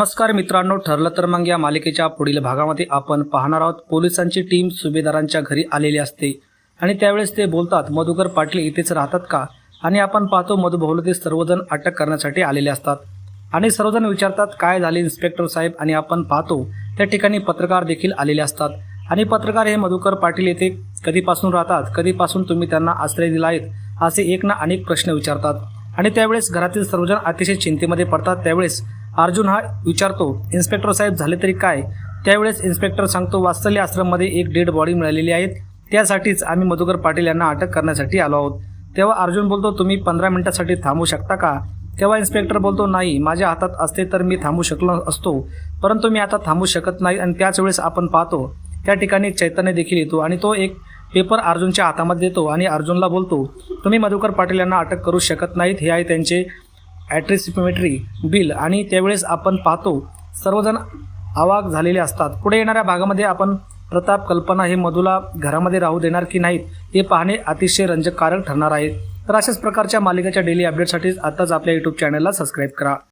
नमस्कार मित्रांनो ठरलं तर मग या मालिकेच्या पुढील भागामध्ये आपण पाहणार आहोत. पोलिसांची टीम सुभेदारांच्या घरी आलेली असते. आणि त्यावेळेस ते बोलतात मधुकर पाटील इथेच राहतात का? आणि आपण पाहतो मधुभाऊला ते सर्वजण अटक करण्यासाठी आलेले असतात. आणि सर्वजण विचारतात काय झाले इन्स्पेक्टर साहेब? आणि आपण पाहतो त्या ठिकाणी पत्रकार देखील आलेले असतात. आणि पत्रकार हे मधुकर पाटील येथे कधीपासून राहतात? कधीपासून तुम्ही त्यांना आश्रय दिला आहेत असे एक ना अनेक प्रश्न विचारतात. आणि त्यावेळेस घरातील सर्वजण अतिशय चिंतेमध्ये पडतात. त्यावेळेस अर्जुन हा विचारतो इन्स्पेक्टर साहेब झाले तरी काय? त्यावेळेस इन्स्पेक्टर सांगतो वास्तल्य आश्रममध्ये एक डेड बॉडी मिळालेली आहे. त्यासाठीच आम्ही मधुकर पाटील यांना अटक करण्यासाठी आलो आहोत. तेव्हा अर्जुन बोलतो तुम्ही पंधरा मिनिटासाठी थांबू शकता का? तेव्हा इन्स्पेक्टर बोलतो नाही माझ्या हातात असते तर मी थांबू शकलो असतो परंतु मी आता थांबू शकत नाही आणि त्याच वेळेस आपण पाहतो. त्या ठिकाणी चैतन्य देखील येतो आणि तो एक पेपर अर्जुनच्या हातामध्ये देतो आणि अर्जुनला बोलतो तुम्ही मधुकर पाटील यांना अटक करू शकत नाहीत. हे आहे त्यांचे ॲट्रिसिपिमेट्री बिल आणि त्यावेळेस आपण पाहतो सर्वजण आवाक झालेले असतात. पुढे येणाऱ्या भागामध्ये आपण प्रताप कल्पना हे मधुला घरामध्ये राहू देणार की नाहीत हे पाहणे अतिशय रंजककारक ठरणार आहे. तर अशाच प्रकारच्या मालिकेच्या डेली अपडेटसाठी आताच आपल्या यूट्यूब चॅनलला सबस्क्राईब करा.